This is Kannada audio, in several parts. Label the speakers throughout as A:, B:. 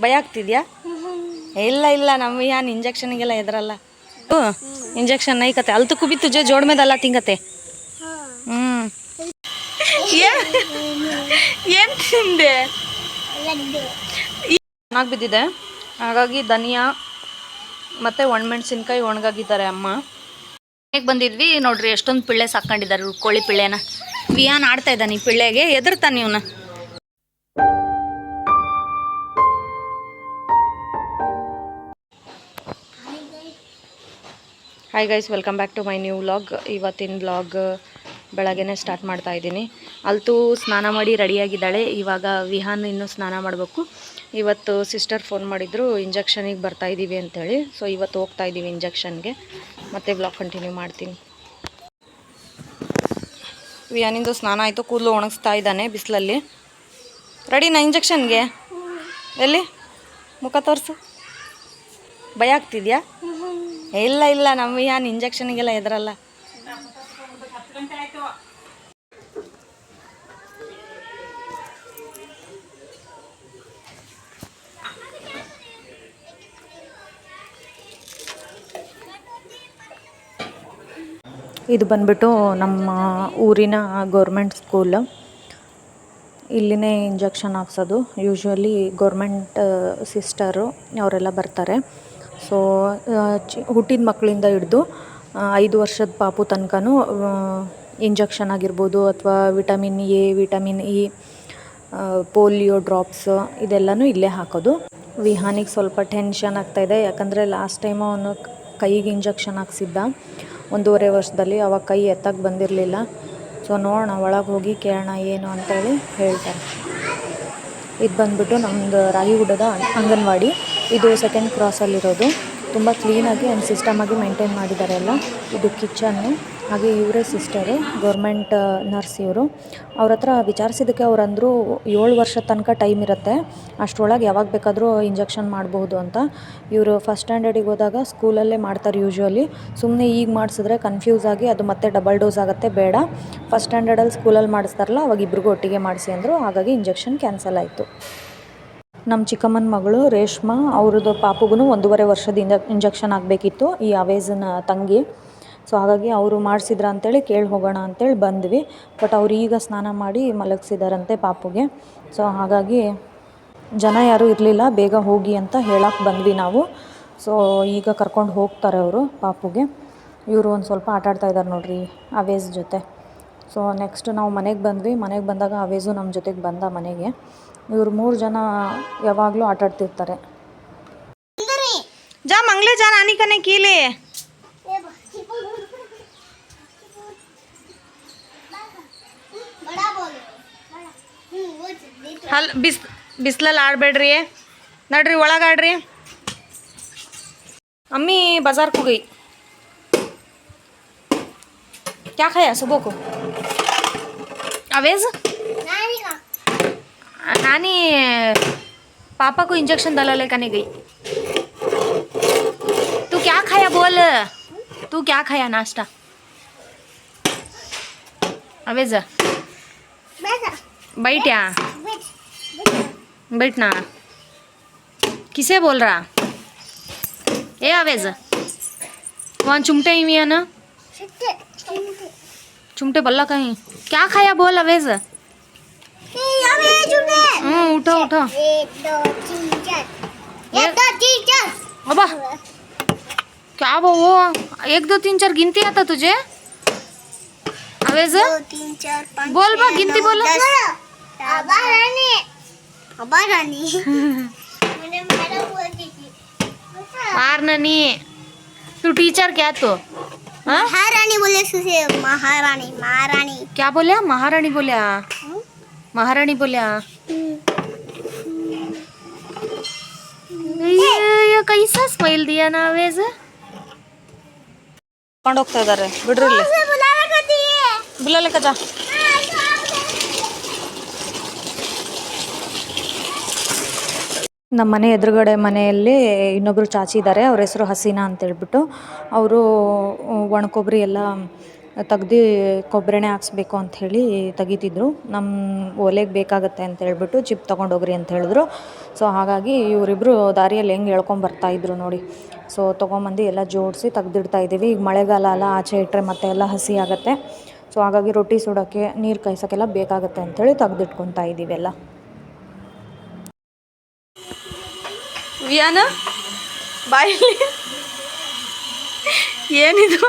A: ಭಯ ಆಗ್ತಿದ್ಯಾ? ಇಲ್ಲ ಇಲ್ಲ, ನಮ್ಮ ಯಾನ್ ಇಂಜೆಕ್ಷನ್ಗೆಲ್ಲ ಎದ್ರಲ್ಲ ಹ್ಞೂ, ಇಂಜೆಕ್ಷನ್ ನೈಕತೆ ಅಲ್ತು ಕುಬಿ ತುಜ ಜೋಡ್ ಮೇದಲ್ಲ ತಿಂಗತ್ತೆ. ಹ್ಞೂ ಏನು ತಿಂದೆ? ಚೆನ್ನಾಗಿ ಬಿದ್ದಿದೆ ಹಾಗಾಗಿ ಧನಿಯಾ ಮತ್ತೆ ಒಣಮೆಣ್ಸಿನ್ಕಾಯಿ ಒಣಗಾಗಿದ್ದಾರೆ ಅಮ್ಮ. ಹೇಗೆ ಬಂದಿದ್ವಿ. ನೋಡ್ರಿ, ಎಷ್ಟೊಂದು ಪಿಳ್ಳೆ ಸಾಕೊಂಡಿದ್ದಾರೆ ಕೋಳಿ ಪಿಳ್ಳೆನ. ವಿಯಾನ್ ಆಡ್ತಾ ಇದ್ದಾನೆ ಈ ಪಿಳ್ಳೆಗೆ. ಎದುರ್ತಾನೆ ಇವನು. Hi guys welcome back to my new vlog ಇವತ್ತಿನ ವ್ಲಾಗ್ ಬೆಳಗ್ಗೆನೇ ಸ್ಟಾರ್ಟ್ ಮಾಡ್ತಾ ಇದ್ದೀನಿ. ಅಲ್ತೂ ಸ್ನಾನ ಮಾಡಿ ರೆಡಿಯಾಗಿದ್ದಾಳೆ ಇವಾಗ ವಿಹಾನ್ ಇನ್ನೂ ಸ್ನಾನ ಮಾಡಬೇಕು. ಇವತ್ತು ಸಿಸ್ಟರ್ ಫೋನ್ ಮಾಡಿದ್ರು ಇಂಜೆಕ್ಷನಿಗೆ ಬರ್ತಾ ಇದ್ದೀವಿ ಅಂತೇಳಿ. ಸೊ ಇವತ್ತು ಹೋಗ್ತಾ ಇದ್ದೀವಿ ಇಂಜೆಕ್ಷನ್ಗೆ ಮತ್ತೆ ಬ್ಲಾಗ್ ಕಂಟಿನ್ಯೂ ಮಾಡ್ತೀನಿ. ವಿಹಾನಿಂದು ಸ್ನಾನ ಆಯಿತು, ಕೂದಲು ಒಣಗಿಸ್ತಾ ಇದ್ದಾನೆ ಬಿಸಿಲಲ್ಲಿ. ರೆಡಿನಾ ಇಂಜೆಕ್ಷನ್ಗೆ ಎಲ್ಲಿ? ಮುಖ ತೋರಿಸು. ಭಯ ಆಗ್ತಿದ್ಯಾ? ಇಲ್ಲ ಇಲ್ಲ ನಮ್ಮ ಏನು ಇಂಜೆಕ್ಷನ್ಗೆಲ್ಲ ಎದ್ರಲ್ಲ ಇದು ಬಂದ್ಬಿಟ್ಟು ನಮ್ಮ ಊರಿನ ಗೌರ್ಮೆಂಟ್ ಸ್ಕೂಲ್ ಇಲ್ಲಿನೇ ಇಂಜೆಕ್ಷನ್ ಹಾಕ್ಸೋದು. ಯೂಶ್ವಲಿ ಗೌರ್ಮೆಂಟ್ ಸಿಸ್ಟರು ಅವರೆಲ್ಲ ಬರ್ತಾರೆ. ಸೊ ಚಿ, ಹುಟ್ಟಿದ ಮಕ್ಕಳಿಂದ ಹಿಡ್ದು ಐದು ವರ್ಷದ ಪಾಪು ತನಕನೂ ಇಂಜೆಕ್ಷನ್ ಆಗಿರ್ಬೋದು ಅಥವಾ vitamin A, vitamin E polio drops ಇದೆಲ್ಲನೂ ಇಲ್ಲೇ ಹಾಕೋದು. ವಿಹಾನಿಗೆ ಸ್ವಲ್ಪ ಟೆನ್ಷನ್ ಆಗ್ತಾಯಿದೆ. ಯಾಕಂದರೆ ಲಾಸ್ಟ್ ಟೈಮು ಅವನು ಕೈಗೆ ಇಂಜೆಕ್ಷನ್ ಹಾಕ್ಸಿದ್ದ. ಒಂದೂವರೆ ವರ್ಷದಲ್ಲಿ ಅವಾಗ ಕೈ ಎತ್ತಕ್ಕೆ ಬಂದಿರಲಿಲ್ಲ. ಸೊ ನೋಡೋಣ, ಒಳಗೆ ಹೋಗಿ ಕೇಳೋಣ ಏನು ಅಂತೇಳಿ ಹೇಳ್ತಾರೆ. ಇದು ಬಂದ್ಬಿಟ್ಟು ನಮ್ಮದು ರಾಗಿಗುಡ್ಡದ ಅಂಗನವಾಡಿ. ಇದು ಸೆಕೆಂಡ್ ಕ್ರಾಸಲ್ಲಿರೋದು ತುಂಬ ಕ್ಲೀನಾಗಿ ಆ್ಯಂಡ್ ಸಿಸ್ಟಮಾಗಿ ಮೇಂಟೈನ್ ಮಾಡಿದ್ದಾರೆ ಎಲ್ಲ. ಇದು ಕಿಚನ್ನು ಹಾಗೆ ಇವರೇ ಸಿಸ್ಟರು ಗೌರ್ಮೆಂಟ್ ನರ್ಸ್ ಇವರು. ಅವ್ರ ಹತ್ರ ವಿಚಾರಿಸಿದ್ದಕ್ಕೆ ಅವ್ರು ಅಂದರು, ಏಳು ವರ್ಷದ ತನಕ ಟೈಮ್ ಇರುತ್ತೆ. ಅಷ್ಟರೊಳಗೆ ಯಾವಾಗ ಬೇಕಾದರೂ ಇಂಜೆಕ್ಷನ್ ಮಾಡಬಹುದು ಅಂತ. ಇವರು ಫಸ್ಟ್ ಸ್ಟ್ಯಾಂಡರ್ಡಿಗೆ ಹೋದಾಗ ಸ್ಕೂಲಲ್ಲೇ ಮಾಡ್ತಾರೆ ಯೂಶ್ವಲಿ ಸುಮ್ಮನೆ ಈಗ ಮಾಡಿಸಿದ್ರೆ ಕನ್ಫ್ಯೂಸ್ ಆಗಿ ಅದು ಮತ್ತೆ ಡಬಲ್ ಡೋಸ್ ಆಗುತ್ತೆ, ಬೇಡ. ಫಸ್ಟ್ ಸ್ಟ್ಯಾಂಡರ್ಡಲ್ಲಿ ಸ್ಕೂಲಲ್ಲಿ ಮಾಡಿಸ್ತಾರಲ್ಲ, ಅವಾಗ ಇಬ್ರಿಗೂ ಒಟ್ಟಿಗೆ ಮಾಡಿಸಿ ಅಂದರು. ಹಾಗಾಗಿ ಇಂಜೆಕ್ಷನ್ ಕ್ಯಾನ್ಸಲ್ ಆಯಿತು. ನಮ್ಮ ಚಿಕ್ಕಮ್ಮನ ಮಗಳು ರೇಷ್ಮಾ, ಅವ್ರದ್ದು ಪಾಪುಗೂ ಒಂದೂವರೆ ವರ್ಷದಿಂದ ಇಂಜೆಕ್ಷನ್ ಆಗಬೇಕಿತ್ತು ಈ ಅವೇಜನ್ನ ತಂಗಿ. ಸೊ ಹಾಗಾಗಿ ಅವರು ಮಾಡಿಸಿದ್ರ ಅಂತೇಳಿ ಕೇಳಿ ಹೋಗೋಣ ಅಂತೇಳಿ ಬಂದ್ವಿ. ಬಟ್ ಅವ್ರು ಈಗ ಸ್ನಾನ ಮಾಡಿ ಮಲಗಿಸಿದಾರಂತೆ ಪಾಪುಗೆ. ಸೊ ಹಾಗಾಗಿ ಜನ ಯಾರೂ ಇರಲಿಲ್ಲ, ಬೇಗ ಹೋಗಿ ಅಂತ ಹೇಳಕ್ಕೆ ಬಂದ್ವಿ ನಾವು. ಸೊ ಈಗ ಕರ್ಕೊಂಡು ಹೋಗ್ತಾರೆ ಅವರು ಪಾಪುಗೆ. ಇವರು ಒಂದು ಸ್ವಲ್ಪ ಆಟ ಆಡ್ತಾ ಇದ್ದಾರೆ ನೋಡ್ರಿ ಅವೇಜ್ ಜೊತೆ. ಸೊ ನೆಕ್ಸ್ಟ್ ನಾವು ಮನೆಗೆ ಬಂದ್ವಿ. ಮನೆಗೆ ಬಂದಾಗ ಅವೇಜು ನಮ್ಮ ಜೊತೆಗೆ ಬಂದ ಮನೆಗೆ. ಇವ್ರು ಮೂರು ಜನ ಯಾವಾಗಲೂ ಆಟ ಆಡ್ತಿರ್ತಾರೆ ಜಾ ಮಂಗ್ಲೆ ಜಾ ನಾನಿ ಕನೆ ಕೀಲಿ ಹಲ್ ಬಿಸ್ ಬಿಸ್ಲಲ್ಲಿ ಆಡಬೇಡ್ರಿ ನಡ್ರಿ ಒಳಗೆ ಆಡ್ರಿ ಅಮ್ಮಿ बाजार को गई क्या खाया सुबह को अवेज नानी पापा को इंजेक्शन दलाने करने गई। तू क्या खाया बोल? तू क्या खाया नाश्ता? अवेज बैठा बैठना किसे बोल रहा? ए अवेज। वहाँ चुमटे ही है ना? चुमटे बल्ला कहीं। क्या खाया बोल अवेज? उठाओ उठा उठा। एक दो तीन चार। क्या वो एक दो तीन चार गिनती आता तुझे? अवेज
B: तीन चार
A: बोल बा गिनती बोलो।
B: अबा रानी। अबा रानी। मैंने बोल
A: दी तू टीचर क्या तो? हाँ?
B: महारानी बोले सुसे महारानी महारानी।
A: क्या बोले? महारानी बोले। हाँ? ಮಹಾರಾಣಿ ಬೋಲ್ಯಾ ಕೈಸಾ ಸ್ಮೈಲ್ ದಿಯಾ ನಾವೇಜ ಕೊಂಡು ಹೋಗ್ತಾ ಇದ್ದಾರೆ ಬಿಡ್ರಿ ಬಿಲ್ಲಲೆಕ್ಕ ಜಾ. ನಮ್ಮ ಮನೆ ಎದುರುಗಡೆ ಮನೆಯಲ್ಲಿ ಇನ್ನೊಬ್ಬರು ಚಾಚಿ ಇದ್ದಾರೆ ಅವ್ರ ಹೆಸರು ಹಸೀನಾ ಅಂತ ಹೇಳ್ಬಿಟ್ಟು. ಅವರು ಒಣಕೊಬ್ಬರಿ ಎಲ್ಲ
C: ತೆಗ್ದು ಕೊಬ್ಬರೆಣ್ಣೆ ಹಾಕ್ಸ್ಬೇಕು ಅಂಥೇಳಿ ತೆಗಿತಿದ್ರು. ನಮ್ಮ ಒಲೆಗೆ ಬೇಕಾಗುತ್ತೆ ಅಂತ ಹೇಳ್ಬಿಟ್ಟು ಚಿಪ್ ತೊಗೊಂಡೋಗ್ರಿ ಅಂತ ಹೇಳಿದ್ರು. ಸೊ ಹಾಗಾಗಿ ಇವರಿಬ್ಬರು ದಾರಿಯಲ್ಲಿ ಹೆಂಗೆ ಹೇಳ್ಕೊಂಬರ್ತಾ ಇದ್ರು ನೋಡಿ. ಸೊ ತೊಗೊಂಬಂದು ಎಲ್ಲ ಜೋಡಿಸಿ ತೆಗ್ದಿಡ್ತಾ ಇದ್ದೀವಿ. ಈಗ ಮಳೆಗಾಲ ಅಲ್ಲ, ಆಚೆ ಇಟ್ಟರೆ ಮತ್ತೆ ಎಲ್ಲ ಹಸಿ ಆಗುತ್ತೆ. ಸೊ ಹಾಗಾಗಿ ರೊಟ್ಟಿ ಸುಡೋಕ್ಕೆ ನೀರು ಕಾಯ್ಸೋಕ್ಕೆಲ್ಲ ಬೇಕಾಗುತ್ತೆ ಅಂಥೇಳಿ ತೆಗ್ದಿಟ್ಕೊತಾ ಇದ್ದೀವಿ ಎಲ್ಲ.
A: ಬಾಯಲ್ಲಿ? ಏನಿದು?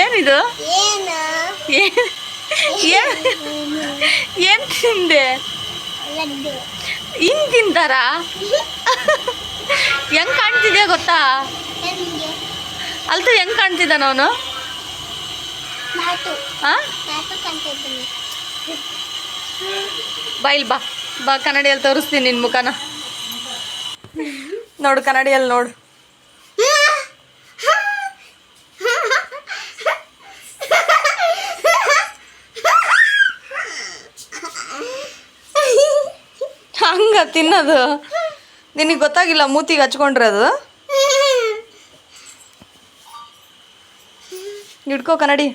A: ಏನಿದು?
B: ಏನು?
A: ತಿಂದೆ?
B: ಇನ್
A: ಹಿಂಗ್ ತಿಂತಾರ? ಹೆಂಗ್ ಕಾಣ್ತಿದ್ಯ ಗೊತ್ತಾ? ಅಲ್ತು ಹೆಂಗ್ ಕಾಣ್ತಿದ್ದಾನ. ಅವನು
B: ಬೈಲ್
A: ಬಾಯಿಲ್ ಬಾ. ಬಾ ಕನ್ನಡಿಯಲ್ಲಿ ತೋರಿಸ್ತೀನಿ ನಿನ್ನ ಮುಖನ. ನೋಡು ಕನ್ನಡಿಯಲ್ಲಿ ನೋಡು. ಹಂಗ ತಿನ್ನೋದು. ನಿನಗೆ ಗೊತ್ತಾಗಿಲ್ಲ ಮೂತಿಗೆ ಹಚ್ಕೊಂಡ್ರೆ ಅದು ಹಿಡ್ಕೋ ಕನ್ನಡಿ.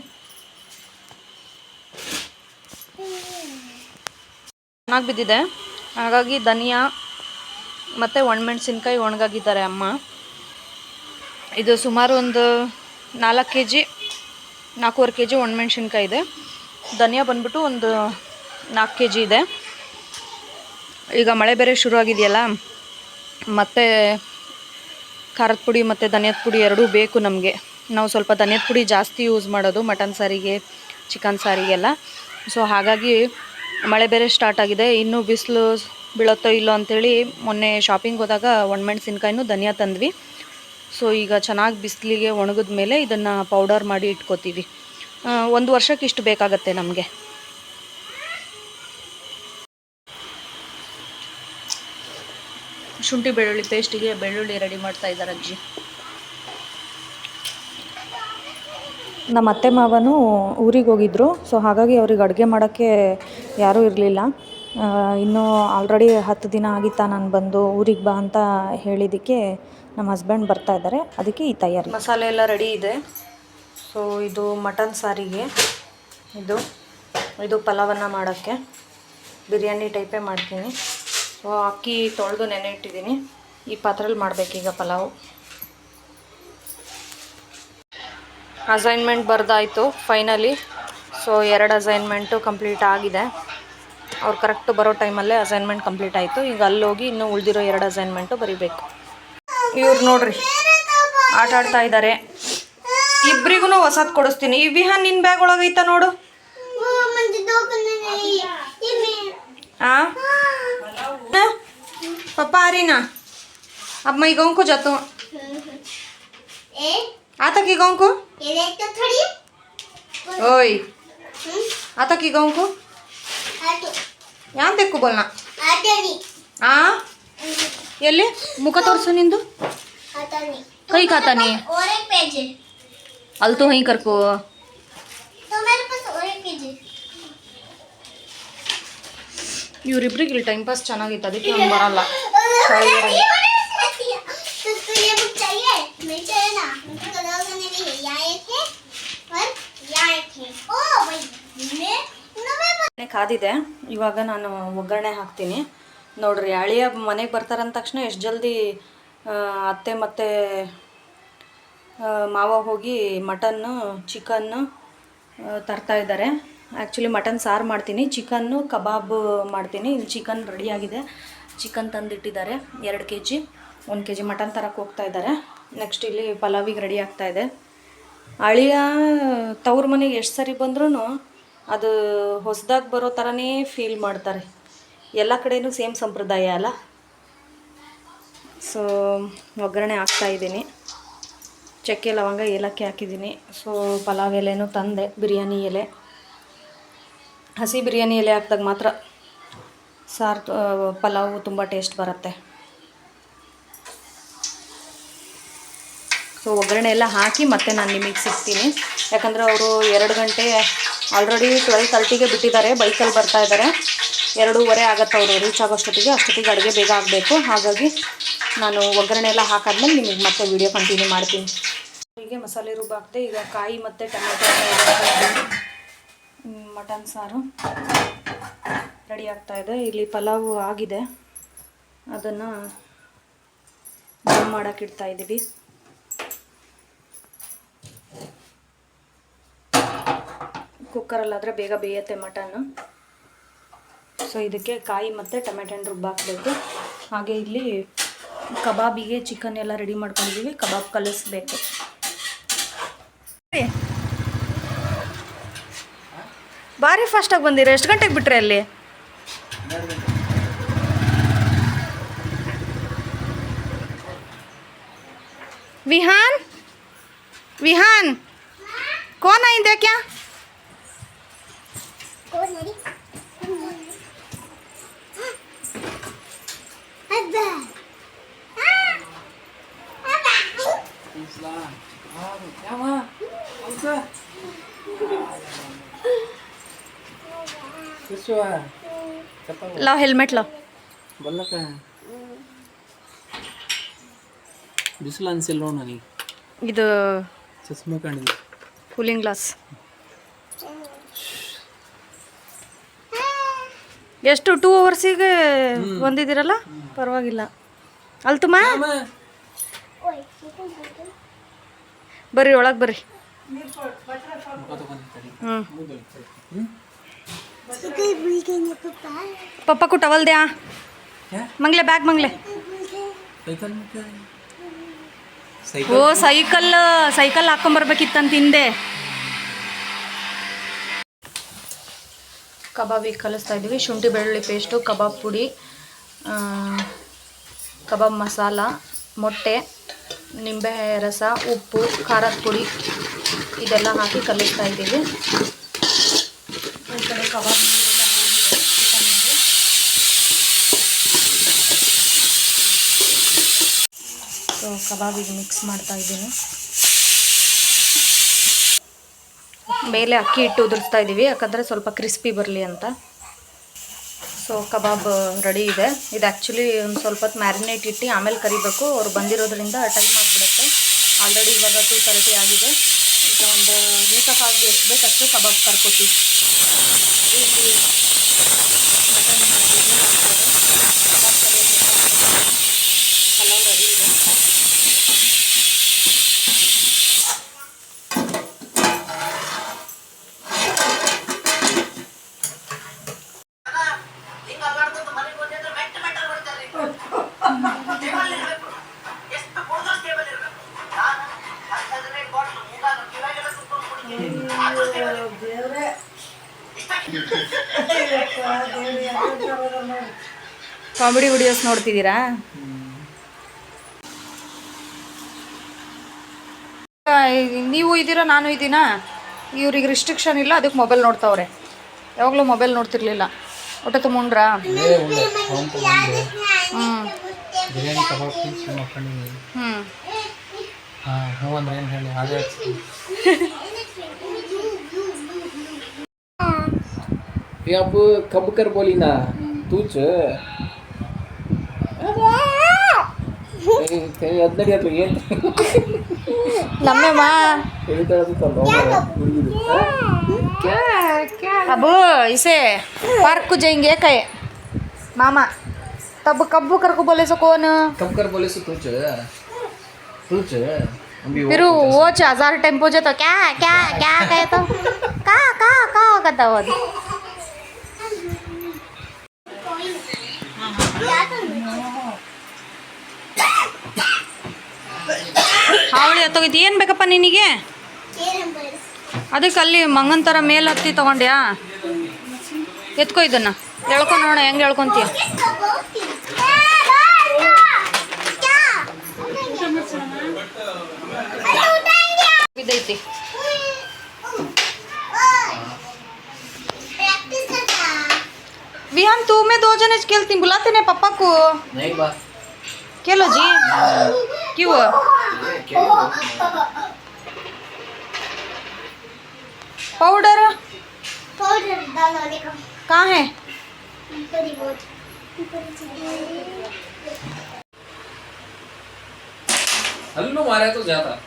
A: ಚೆನ್ನಾಗಿ ಬಿದ್ದಿದೆ. ಹಾಗಾಗಿ ಧನಿಯಾ ಮತ್ತು ಒಣಮೆಣ್ಸಿನ್ಕಾಯಿ ಒಣಗಾಗಿದ್ದಾರೆ ಅಮ್ಮ. ಇದು ಸುಮಾರು ಒಂದು ನಾಲ್ಕು ಕೆ ಜಿ ನಾಲ್ಕೂವರೆ ಕೆ ಜಿ ಒಣಮೆಣ್ಸಿನ್ಕಾಯಿ ಇದೆ. ಧನಿಯಾ ಬಂದ್ಬಿಟ್ಟು ಒಂದು ನಾಲ್ಕು ಕೆ ಜಿ ಇದೆ. ಈಗ ಮಳೆ ಬೇರೆ ಶುರು ಆಗಿದೆಯಲ್ಲ ಮತ್ತು ಖಾರದ ಪುಡಿ ಮತ್ತು ಧನಿಯದ ಪುಡಿ ಎರಡೂ ಬೇಕು ನಮಗೆ. ನಾವು ಸ್ವಲ್ಪ ಧನಿಯದ ಪುಡಿ ಜಾಸ್ತಿ ಯೂಸ್ ಮಾಡೋದು, ಮಟನ್ ಸಾರಿಗೆ, ಚಿಕನ್ ಸಾರಿಗೆಲ್ಲ. ಸೊ ಹಾಗಾಗಿ ಮಳೆ ಬೇರೆ ಸ್ಟಾರ್ಟ್ ಆಗಿದೆ. ಇನ್ನೂ ಬಿಸಿಲು ಬೀಳುತ್ತೋ ಇಲ್ಲೋ ಅಂಥೇಳಿ ಮೊನ್ನೆ ಶಾಪಿಂಗ್ ಹೋದಾಗ ಒಣಮೆಣ್ಸಿನ್ಕಾಯಿನೂ ಧನಿಯಾ ತಂದ್ವಿ. ಸೊ ಈಗ ಚೆನ್ನಾಗಿ ಬಿಸಿಲಿಗೆ ಒಣಗಿದ ಮೇಲೆ ಇದನ್ನು ಪೌಡರ್ ಮಾಡಿ ಇಟ್ಕೋತೀವಿ. ಒಂದು ವರ್ಷಕ್ಕೆ ಇಷ್ಟು ಬೇಕಾಗತ್ತೆ ನಮಗೆ. ಶುಂಠಿ ಬೆಳ್ಳುಳ್ಳಿ ಪೇಸ್ಟಿಗೆ ಬೆಳ್ಳುಳ್ಳಿ ರೆಡಿ ಮಾಡ್ತಾ ಇದ್ದಾರೆ ಅಜ್ಜಿ.
C: ನಮ್ಮ ಅತ್ತೆ ಮಾವನು ಊರಿಗೆ ಹೋಗಿದ್ರು. ಸೊ ಹಾಗಾಗಿ ಅವ್ರಿಗೆ ಅಡುಗೆ ಮಾಡೋಕ್ಕೆ ಯಾರೂ ಇರಲಿಲ್ಲ. ಇನ್ನೂ ಆಲ್ರೆಡಿ ಹತ್ತು ದಿನ ಆಗಿತ್ತಾ ನಾನು ಬಂದು ಊರಿಗೆ ಬಾ ಅಂತ ಹೇಳಿದ್ದಕ್ಕೆ ನಮ್ಮ ಹಸ್ಬೆಂಡ್ ಬರ್ತಾ ಇದ್ದಾರೆ. ಅದಕ್ಕೆ ಈ ತಯಾರಿ.
A: ಮಸಾಲೆ ಎಲ್ಲ ರೆಡಿ ಇದೆ. ಸೊ ಇದು ಮಟನ್ ಸಾರಿಗೆ. ಇದು ಇದು ಪಲಾವನ್ನು ಮಾಡೋಕ್ಕೆ. ಬಿರಿಯಾನಿ ಟೈಪೇ ಮಾಡ್ತೀನಿ. ಅಕ್ಕಿ ತೊಳೆದು ನೆನೆ ಇಟ್ಟಿದ್ದೀನಿ ಈ ಪಾತ್ರೆಯಲ್ಲಿ ಮಾಡಬೇಕೀಗ ಪಲಾವು. ಅಸೈನ್ಮೆಂಟ್ ಬರ್ದಾಯಿತು ಫೈನಲಿ ಸೊ ಎರಡು ಅಸೈನ್ಮೆಂಟು ಕಂಪ್ಲೀಟ್ ಆಗಿದೆ. ಅವ್ರು ಕರೆಕ್ಟ್ ಬರೋ ಟೈಮಲ್ಲೇ ಅಸೈನ್ಮೆಂಟ್ ಕಂಪ್ಲೀಟ್ ಆಯಿತು. ಈಗ ಅಲ್ಲೋಗಿ ಇನ್ನೂ ಉಳಿದಿರೋ ಎರಡು ಅಸೈನ್ಮೆಂಟು ಬರೀಬೇಕು. ಇವ್ರು ನೋಡ್ರಿ, ಆಟ ಆಡ್ತಾ ಇದ್ದಾರೆ ಇಬ್ಬರಿಗೂ ಹೊಸದು ಕೊಡಿಸ್ತೀನಿ. ಈ ನಿನ್ನ ಬ್ಯಾಗ್ ಒಳಗೈತ ನೋಡು.
B: ಮಂದಿ ದೋಕನೆ ಇಮೆ
A: ಆ ना पप्पा आ रही ना अब मैं गाँव को जाता हूँ
B: ए
A: आता की गाँव को
B: ये देख तो थोड़ी
A: ओए
B: हम्म
A: आता की गाँव को
B: आटो
A: यहाँ देख को बोलना
B: आटो नहीं
A: ಆ ಎಲ್ಲಿ ಮುಖ ತೋರಿಸು ನಿಂದು
B: आता नहीं
A: ಕೈ ಖಾತಾ ನೀ
B: और एक पेज है
A: ಅಲ್ಲಿ ತೋ ಹೈ ಕರ್ಕೋ ಇವ್ರಿಬ್ರಿಗೆ ಇಲ್ಲಿ ಟೈಮ್ ಪಾಸ್ ಚೆನ್ನಾಗಿತ್ತು ಅದಕ್ಕೆ ನಾನು ಬರಲ್ಲ. ಕಾದಿದೆ. ಇವಾಗ ನಾನು ಒಗ್ಗರಣೆ ಹಾಕ್ತೀನಿ. ನೋಡ್ರಿ, ಅಳಿಯ ಮನೆಗೆ ಬರ್ತಾರಂದ ತಕ್ಷಣ ಎಷ್ಟು ಜಲ್ದಿ ಅತ್ತೆ ಮತ್ತೆ ಮಾವ ಹೋಗಿ ಮಟನ್ನು ಚಿಕನ್ನು ತರ್ತಾ ಇದ್ದಾರೆ. ಆ್ಯಕ್ಚುಲಿ ಮಟನ್ ಸಾರು ಮಾಡ್ತೀನಿ. ಚಿಕನ್ನು ಕಬಾಬ್ ಮಾಡ್ತೀನಿ. ಇಲ್ಲಿ ಚಿಕನ್ ರೆಡಿಯಾಗಿದೆ ಚಿಕನ್ ತಂದಿಟ್ಟಿದ್ದಾರೆ. ಎರಡು ಕೆ ಜಿ ಒಂದು ಕೆ ಜಿ ಮಟನ್ ತರಕ್ಕೆ ಹೋಗ್ತಾ ಇದ್ದಾರೆ. ನೆಕ್ಸ್ಟ್ ಇಲ್ಲಿ ಪಲಾವಿಗೆ ರೆಡಿ ಆಗ್ತಾ ಇದೆ. ಅಳಿಯ ತವ್ರ ಮನೆಗೆ ಎಷ್ಟು ಸರಿ ಬಂದ್ರೂ ಅದು ಹೊಸದಾಗಿ ಬರೋ ಥರನೇ ಫೀಲ್ ಮಾಡ್ತಾರೆ. ಎಲ್ಲ ಕಡೆಯೂ ಸೇಮ್ ಸಂಪ್ರದಾಯ ಅಲ್ಲ? ಸೊ ಒಗ್ಗರಣೆ ಹಾಕ್ತಾ ಇದ್ದೀನಿ. ಚಕ್ಕೆ, ಲವಂಗ, ಏಲಕ್ಕಿ ಹಾಕಿದ್ದೀನಿ. ಸೊ ಪಲಾವ್ ಎಲೆನೂ ತಂದೆ. ಬಿರಿಯಾನಿ ಎಲೆ. ಹಸಿ ಬಿರಿಯಾನಿ ಎಲೆ ಹಾಕ್ದಾಗ ಮಾತ್ರ ಸಾರು ಪಲಾವು ತುಂಬ ಟೇಸ್ಟ್ ಬರುತ್ತೆ. ಸೊ ಒಗ್ಗರಣೆ ಎಲ್ಲ ಹಾಕಿ ಮತ್ತೆ ನಾನು ನಿಮಗೆ ಸಿಗ್ತೀನಿ. ಯಾಕಂದರೆ ಅವರು ಎರಡು ಗಂಟೆ ಆಲ್ರೆಡಿ ಟ್ವೆಲ್ ತರ್ಟಿಗೆ ಬಿಟ್ಟಿದ್ದಾರೆ, ಬೈಕಲ್ಲಿ ಬರ್ತಾ ಇದ್ದಾರೆ. ಎರಡೂವರೆ ಆಗುತ್ತೆ ಅವರು ರೀಚ್ ಆಗೋಷ್ಟೊತ್ತಿಗೆ, ಅಷ್ಟೊತ್ತಿಗೆ ಅಡುಗೆ ಬೇಗ ಆಗಬೇಕು. ಹಾಗಾಗಿ ನಾನು ಒಗ್ಗರಣೆ ಎಲ್ಲ ಹಾಕಾದ್ಮೇಲೆ ನಿಮಗೆ ಮತ್ತೆ ವಿಡಿಯೋ ಕಂಟಿನ್ಯೂ ಮಾಡ್ತೀನಿ. ಹೀಗೆ ಮಸಾಲೆ ರುಬ್ಬಾಕ್ತೆ. ಈಗ ಕಾಯಿ ಮತ್ತು ಟೊಮೆಟೊ ಮಟನ್ ಸಾರು ರೆಡಿ ಆಗ್ತಾ ಇದೆ. ಇಲ್ಲಿ ಪಲಾವು ಆಗಿದೆ. ಅದನ್ನು ದಮ್ ಮಾಡೋಕೆ ಇಡ್ತಾ ಇದ್ದೀವಿ. ಕುಕ್ಕರಲ್ಲಾದರೆ ಬೇಗ ಬೇಯುತ್ತೆ ಮಟನ್ನು ಸೊ ಇದಕ್ಕೆ ಕಾಯಿ ಮತ್ತು ಟೊಮೆಟೊ ಹಣ್ಣು ರುಬ್ಬ ಹಾಕಬೇಕು. ಹಾಗೆ ಇಲ್ಲಿ ಕಬಾಬಿಗೆ ಚಿಕನ್ ಎಲ್ಲ ರೆಡಿ ಮಾಡ್ಕೊಂಡಿದ್ದೀವಿ. ಕಬಾಬ್ ಕಲಿಸ್ಬೇಕು. ಭಾರಿ ಫಾಸ್ಟಾಗಿ ಬಂದಿರ ಎಷ್ಟು ಗಂಟೆಗೆ ಬಿಟ್ರೆ ಅಲ್ಲಿ ವಿಹಾನ್ ವಿಹಾನ್ कौन आइंदे क्या
B: कौन है अब्बा अब्बा
A: लाव हेल्मेट लाव
D: ಬಲ್ಲಕ ಬಿಸಿಲು ಅನ್ಸಿಲ್ಲ ನೋಡು ನನಗೆ
A: ಇದು
D: ಚಸ್ಮಾ ಕಾಣಿದೆ
A: ಕೂಲಿಂಗ್ ಗ್ಲಾಸ್ ಎಷ್ಟು ಟೂ ಅವರ್ಸಿಗೆ ಬಂದಿದ್ದೀರಲ್ಲ ಪರವಾಗಿಲ್ಲ ಅಲ್ತಮ್ಮ
B: ओए
A: ಬರ್ರಿ ಒಳಗೆ ಬರ್ರಿ ಹ್ಞೂ
B: चिकन भूल गए ना पापा
A: ಪಪ್ಪಕ್ಕೂ ಟವಲ್ द्या
D: क्या?
A: ಮಂಗ್ಲೆ ಬ್ಯಾಗ್ ಮಂಗ್ಲೆ
D: ಸೈಕಲ್ ಮತ್ತೆ
A: ಓ
D: ಸೈಕಲ್
A: ಸೈಕಲ್ ಸೈಕಲ್ ಹಾಕೊಂಬರ್ಬೇಕಿತ್ತಂತ ಹಿಂದೆ ಕಬಾಬಿಗೆ ಕಲಿಸ್ತಾ ಇದ್ದೀವಿ ಶುಂಠಿ ಬೆಳ್ಳುಳ್ಳಿ ಪೇಸ್ಟು ಕಬಾಬ್ ಪುಡಿ ಆ, ಕಬಾಬ್ ಮಸಾಲ ಮೊಟ್ಟೆ ನಿಂಬೆ ರಸ ಉಪ್ಪು ಖಾರದ ಪುಡಿ ಇದೆಲ್ಲ ಹಾಕಿ ಕಲಿಸ್ತಾ ಇದ್ದೀವಿ ಈ ಕಡೆ ಕಬಾಬ್ ಸೊ ಕಬಾಬಿಗೆ ಮಿಕ್ಸ್ ಮಾಡ್ತಾ ಇದ್ದೀನಿ. ಮೇಲೆ ಅಕ್ಕಿ ಇಟ್ಟು ಉದುರಿಸ್ತಾ ಇದ್ದೀವಿ, ಯಾಕಂದರೆ ಸ್ವಲ್ಪ ಕ್ರಿಸ್ಪಿ ಬರಲಿ ಅಂತ. ಸೊ ಕಬಾಬ್ ರೆಡಿ ಇದೆ. ಇದು ಆ್ಯಕ್ಚುಲಿ ಒಂದು ಸ್ವಲ್ಪ ಹೊತ್ತು ಮ್ಯಾರಿನೇಟ್ ಇಟ್ಟು ಆಮೇಲೆ ಕರಿಬೇಕು. ಅವ್ರು ಬಂದಿರೋದ್ರಿಂದ ಟೈಮ್ ಆಗಿಬಿಡುತ್ತೆ. ಆಲ್ರೆಡಿ ಇವಾಗ ಟೂ ತರ್ಟಿ ಆಗಿದೆ. ಈಗ ಒಂದು ಊಟಕ್ಕಾಗಿ ಎಷ್ಟು ಬೇಕು ಕಬಾಬ್ ಕರ್ಕೋತೀವಿ. ಇಲ್ಲಿ ಮಟನ್ ಬಿರಿಯಾನಿ ಮಾಡ್ತಾರೆ ಕಬಾಬ್ ಕರಿಯೋದು ಪಲಾವ್ ರೆಡಿ ಇದೆ ಕಾಮಿಡಿ ವಿಡಿಯೋಸ್ ನೋಡ್ತಿದ್ದೀರಾ? ನೀವು ಇದ್ದೀರಾ ನಾನು ಇದ್ದೀನಾ? ಇವ್ರಿಗೆ ರಿಸ್ಟ್ರಿಕ್ಷನ್ ಇಲ್ಲ ಅದಕ್ಕೆ ಮೊಬೈಲ್ ನೋಡ್ತಾವ್ರೆ. ಯಾವಾಗಲೂ ಮೊಬೈಲ್ ನೋಡ್ತಿರ್ಲಿಲ್ಲ. ಹೊಟ್ಟೆ ತುಂಬ್ರಾ ಹ್ಞೂ
D: ಕರ್ಬೋಲಿನ ಕಬಾಬ್ ತಿನ್ಸಿ ಮಕ್ಕಳಿಗೆ तूच ಹದಿನಡಿ ಅಥವಾ ಏನು
A: ನಮ್ಮಮ್ಮ अब इसे पार्क को जाएंगे कहे मामा तब कब कर को बोले सो कौन
D: कब कर बोले सो तूच तूच अभी
A: फिर वो हजार टेम्पो जो तो क्या क्या क्या कहे तो का का का कहता वो ಹಾವಳಿ ಹತ್ತೋಗಿತ್ತು ಏನು ಬೇಕಪ್ಪ ನಿನಗೆ ಅದಕ್ಕೆ ಅಲ್ಲಿ ಮಂಗನ್ ಥರ ಮೇಲೆ ಹತ್ತಿ ತಗೊಂಡ್ಯಾ ಎತ್ಕೋ ಇದನ್ನ ಎಳ್ಕೊ ನೋಡ ಹೆಂಗೆ ಎಳ್ಕೊಂತೀಯ ಇದೈತಿ विहान तू मैं दो जने खेलती बुलाते ने पापा को
D: नहीं बा
A: खेलो जी क्यों पाउडर
B: पाउडर डालो देखो
A: कहाँ है
B: ऊपर ही बहुत ऊपर ही चलिए
D: अल्लू मारा तो ज्यादा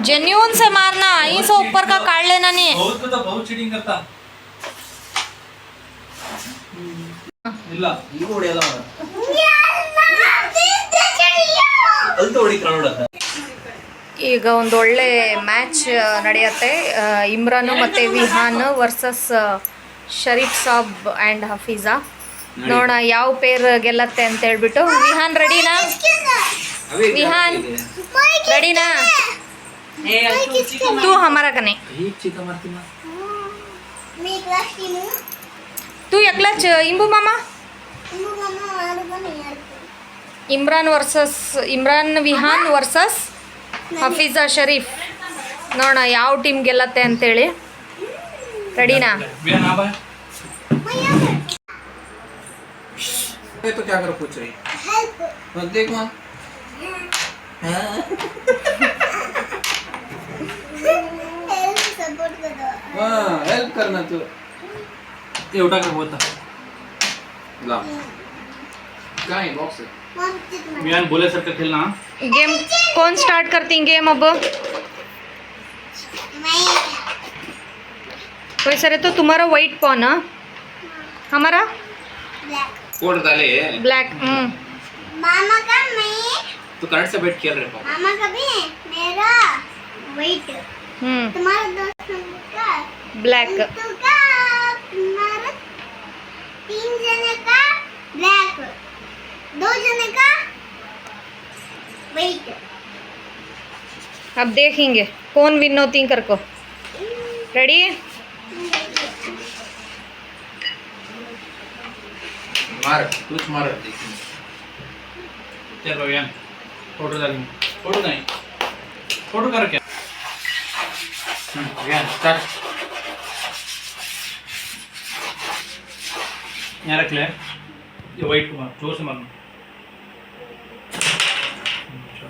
A: जेन्यून से मारना यहीं से ऊपर का काट लेना नहीं
E: बहुत तो बहुत ಚೀಟಿಂಗ್ करता ಇಲ್ಲ
D: ಈಗ ಹೊಡೆಯಲ್ಲ
B: चलिए
D: ಅಲ್ತು ಹೊಡಿತಾಳ ನೋಡ
A: ಈಗ ಒಂದು ಒಳ್ಳೆ ಮ್ಯಾಚ್ ನಡೆಯುತ್ತೆ ಆ, ಇಮ್ರಾನ್ ಮತ್ತು ವಿಹಾನ್ ವರ್ಸಸ್ ಶರೀಫ್ ಸಾಬ್ ಆ್ಯಂಡ್ ಹಫೀಜಾ ನೋಡೋಣ ಯಾವ ಪೇರ್ ಗೆಲ್ಲತ್ತೆ ಅಂತ ಹೇಳ್ಬಿಟ್ಟು ವಿಹಾನ್ ರೆಡಿನಾ ವಿಹಾನ್ ರೆಡಿನಾ तू हमारा कने
D: ಈಗ ಚಿಕ್ಕ ಮಾಡ್ತೀನಿ
B: मैं क्लास की हूँ
A: तू एकलाच इंबू मामा
B: तुम मम्मा वाला बन यार
A: ಇಮ್ರಾನ್ ವರ್ಸಸ್ ಇಮ್ರಾನ್ ವಿಹಾನ್ ವರ್ಸಸ್ ಹಫೀಜಾ ಶರೀಫ್ ನೋಡೋಣ ಯಾವ ಟೀಮ್ ಗೆಲ್ಲತ್ತೆ ಅಂತೇಳಿ ರೆಡಿನಾ
E: बिया ना बा
B: मैं यहाँ पे
D: तो क्या करो पूछ रही
B: हेल्प
D: मत देख वहाँ
B: हेल्प सपोर्ट कर दो
D: हाँ हेल्प करना तू
E: ये उठा कर बोलता
D: ला कहाँ है बॉक्स है
B: मम
E: बोले सर का खेलना। हाँ?
A: गेम कौन स्टार्ट करती गेम अब?
B: मैं
A: वैसे रहे तो तुम्हारा वाइट पॉन हमारा?
B: ब्लैक
D: कोड डाले
A: ब्लैक हम्म।
B: मामा का मैं
D: तो करंट से बैठ खेल रहे पापा।
B: मामा का भी मेरा वाइट
A: हम्म।
B: तुम्हारा दोस्त का
A: ब्लैक
B: का तुम्हारा तीन जने का ब्लैक दो जने का वाइट
A: अब देखेंगे कौन विन होती कर को रेडी
D: मार कुछ मार
E: चल फ़ोटो फ़ोटो नहीं फ़ोटो कर क्या? हम्म, स्टार्ट यहाँ रख ले। वाइट से मारना हम्म, चल।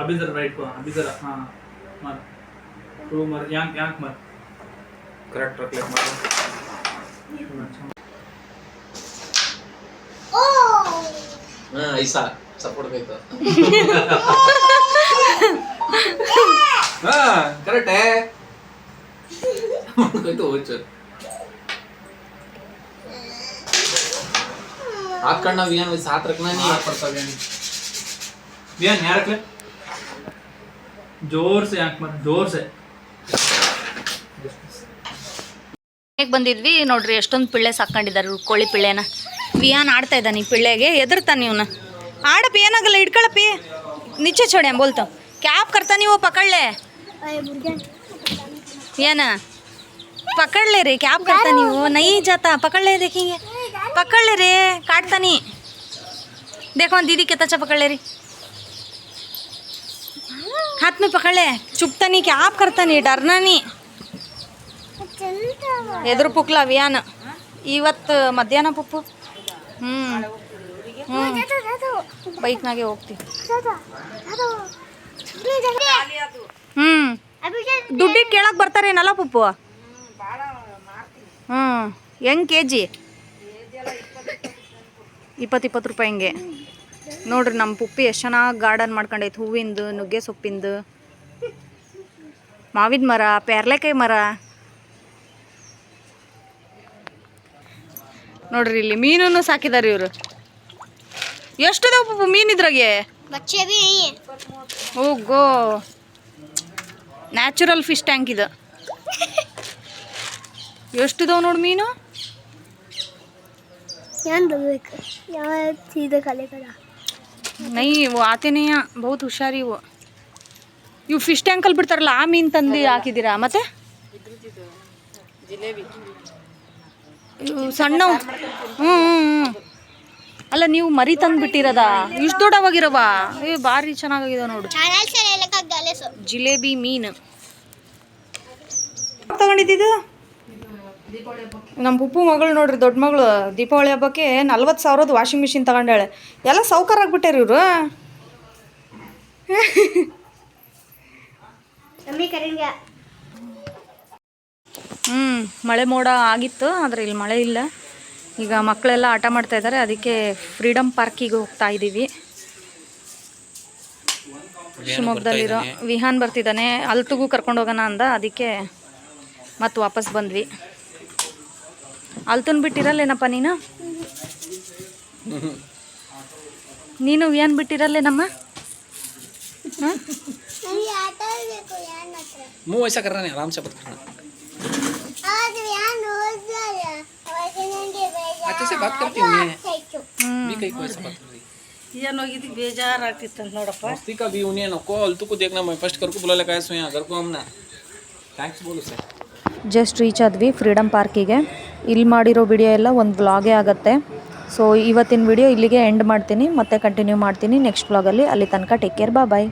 E: अभी जरा राइट को अभी जरा हाँ मार। तू मर यांक यांक मार।
D: करेक्ट रख ले
B: मार।
D: oh! हाँ ऐसा सपोर्ट तो। करता हाँ करेक्ट है। कोई तो हो चल
E: हाथ करना वियन वैसे हाथ रखना नहीं हाथ पर सब यानी वियन यहाँ रख ले। ಜೋರ್ಸೆ ಯಾಕೆ ಮತ್ತೆ ಜೋರ್ಸೆ
A: ಹೇಗೆ ಬಂದಿದ್ವಿ, ನೋಡ್ರಿ, ಎಷ್ಟೊಂದು ಪಿಳ್ಳೆ ಸಾಕೊಂಡಿದ್ದಾರೆ ಕೋಳಿ ಪಿಳ್ಳೆನ. ವಿಯಾನ್ ಆಡ್ತಾ ಇದ್ದಾನೆ ಪಿಳ್ಳೆಗೆ ಎದುರ್ತಾನೆ ಇವನ. ಆಡಪ್ಪಿ, ಏನಾಗಲ್ಲ, ಹಿಡ್ಕೊಳಪ್ಪಿ. ನಿಚ್ಚೆ ಚೋಡೆ, ಬೋಲ್ತು. ಕ್ಯಾಪ್ ಕರ್ತಾ ನೀವು, ಪಕಡ್ಲೆ. ಏನ? ಪಕಳ್ಳೆ ರೀ, ಕ್ಯಾಪ್ ಕರ್ತಾ ನೀವು. ನೈ ಜಾತ ಪಕಳ್ಳೆ ದೇಖಿಂಗೆ ಪಕಳ್ಳೆ ರೀ ಕಾಡ್ತಾನಿ ದೇಖೋ ದೀದಿ ಕೆತ್ತಚ ಪಕಳ್ಳೆ ರೀ. हाथ में पकड़ ले चुपता नहीं क्या आप करता नहीं डरना नहीं
B: चलता हुआ
A: ಎದುರು ಪುಕ್ಲ ವಿಯಾನ್ ಇವತ್ತು ಮಧ್ಯಾಹ್ನ ಪುಪ್ಪು ಹ್ಞೂ ಹ್ಞೂ
B: दादा दादा
A: ಬೈಕ್ನಾಗೆ ಹೋಗ್ತೀವಿ
B: दादा दादा नहीं दादा
A: ಹ್ಞೂ
B: अभी क्या
A: ದುಡ್ಡಿಗೆ ಕೇಳಕ್ಕೆ ಬರ್ತಾರೇನಲ್ಲ ಪುಪ್ಪು ಹ್ಞೂ ಹೆಂಗೆ ಕೆ ಜಿ ಇಪ್ಪತ್ತು ಇಪ್ಪತ್ತು ರೂಪಾಯಿ ಹಿಂಗೆ ನೋಡ್ರಿ ನಮ್ಮ ಪುಪ್ಪಿ ಎಷ್ಟು ಚೆನ್ನಾಗಿ ಗಾರ್ಡನ್ ಮಾಡ್ಕೊಂಡೈತೆ ಹೂವಿಂದು ನುಗ್ಗೆ ಸೊಪ್ಪಿಂದು. ಮಾವಿನ ಮರ ಪೇರ್ಲೆಕಾಯಿ ಮರ. ನೋಡ್ರಿ ಇಲ್ಲಿ ಮೀನನ್ನು ಸಾಕಿದಾರೆ ಇವರು. ಎಷ್ಟಿದಾವ ಪುಪ್ಪು
B: ಮೀನಿದ್ರಾಗೆ
A: ಓಗೋ. ನ್ಯಾಚುರಲ್ ಫಿಶ್ ಟ್ಯಾಂಕ್ ಇದು. ಎಷ್ಟು ಇದಾವೆ ನೋಡಿ ಮೀನು?
B: ಏನು ಯಾವ ಸೀದಾ ಕಲೆ ಕಡ खाली करा
A: ನೈ ಇವು ಆತೇನೆಯ ಬಹುತ್ ಹುಷಾರಿ ಇವು ಇವು ಫಿಶ್ ಟ್ಯಾಂಕಲ್ಲಿ ಬಿಡ್ತಾರಲ್ಲ ಆ ಮೀನು ತಂದು ಹಾಕಿದ್ದೀರಾ ಮತ್ತೆ ಇವು ಸಣ್ಣ ಹ್ಞೂ ಹ್ಞೂ ಅಲ್ಲ ನೀವು ಮರಿ ತಂದು ಬಿಟ್ಟಿರದ ಇಷ್ಟು ದೊಡ್ಡವಾಗಿರವ ಏ ಭಾರಿ ಚೆನ್ನಾಗಿದೆ ನೋಡು
B: ಚಾನಲ್ ಸೆಲೆಕ್ಟ್ ಗಲೇಸು
A: ಜಿಲೇಬಿ ಮೀನು ತಗೊಂಡಿದ್ದು ನಮ್ಮ ಪುಪ್ಪು ಮಗಳು ನೋಡ್ರಿ ದೊಡ್ಡ ಮಗಳು ದೀಪಾವಳಿ ಹಬ್ಬಕ್ಕೆ ನಲ್ವತ್ತು ಸಾವಿರದ ವಾಷಿಂಗ್ ಮಿಷಿನ್ ತಗೊಂಡಾಳೆ. ಎಲ್ಲ ಸೌಕಾರ ಆಗ್ಬಿಟ್ಟಾರ ಇವರು. ಹ್ಞೂ ಮಳೆ ಮೋಡ ಆಗಿತ್ತು ಆದರೆ ಇಲ್ಲಿ ಮಳೆ ಇಲ್ಲ. ಈಗ ಮಕ್ಕಳೆಲ್ಲ ಆಟ ಮಾಡ್ತಾ ಇದ್ದಾರೆ ಅದಕ್ಕೆ ಫ್ರೀಡಮ್ ಪಾರ್ಕಿಗೆ ಹೋಗ್ತಾ ಇದ್ದೀವಿ ಶಿವಮೊಗ್ಗದಲ್ಲಿರೋ ವಿಹಾನ್ ಬರ್ತಿದ್ದಾನೆ ಅಲ್ತುಗೂ ಕರ್ಕೊಂಡು ಹೋಗೋಣ ಅಂದ ಅದಕ್ಕೆ ಮತ್ತೆ ವಾಪಸ್ ಬಂದ್ವಿ. ಅಲ್ತುನ್ ಬಿಟ್ಟಿರಲ್ಲೇನಪ್ಪ ನೀನು ನೀನು ವಿಹಾನ್ ಬಿಟ್ಟಿರಲ್ಲೇನಮ್ಮ ಹಾಂ
B: ನನಗೆ ಆಟ ಆಡಬೇಕು ಯಾನ್ ಹತ್ರ
D: मुंह ऐसा कर रहा है आराम से बात करना
B: ಆದ್ರೆ ಯಾನ್ ಓದ್ಲಾರ ಅವಾಗ ನನಗೆ ಬೇಜಾರು
D: अच्छे से बात करती हूँ मैं
B: ಆಯ್ತು
D: भी कहीं को ऐसा बात कर रही
F: ಏನೋಗಿದ್ದು ಬೇಜಾರಾಗ್ತಿತ್ತು ನೋಡಪ್ಪ
D: मस्ती का भी उन्हें नको अलतू को देखना मैं फर्स्ट कर को बुला लगा सो यहाँ घर को हम ना थैंक्स बोलो सर
C: ಜಸ್ಟ್ ರೀಚ್ ಆದ್ವಿ ಫ್ರೀಡಮ್ ಪಾರ್ಕಿಗೆ ಇಲ್ಲಿ ಮಾಡಿರೋ ವಿಡಿಯೋ ಎಲ್ಲ ಒಂದು ವ್ಲಾಗೇ ಆಗುತ್ತೆ. ಸೊ ಇವತ್ತಿನ ವಿಡಿಯೋ ಇಲ್ಲಿಗೆ ಎಂಡ್ ಮಾಡ್ತೀನಿ. ಮತ್ತೆ ಕಂಟಿನ್ಯೂ ಮಾಡ್ತೀನಿ ನೆಕ್ಸ್ಟ್ ವ್ಲಾಗಲ್ಲಿ ಅಲ್ಲಿ. ತನಕ ಟೇಕ್ ಕೇರ್ ಬಾ ಬಾಯ್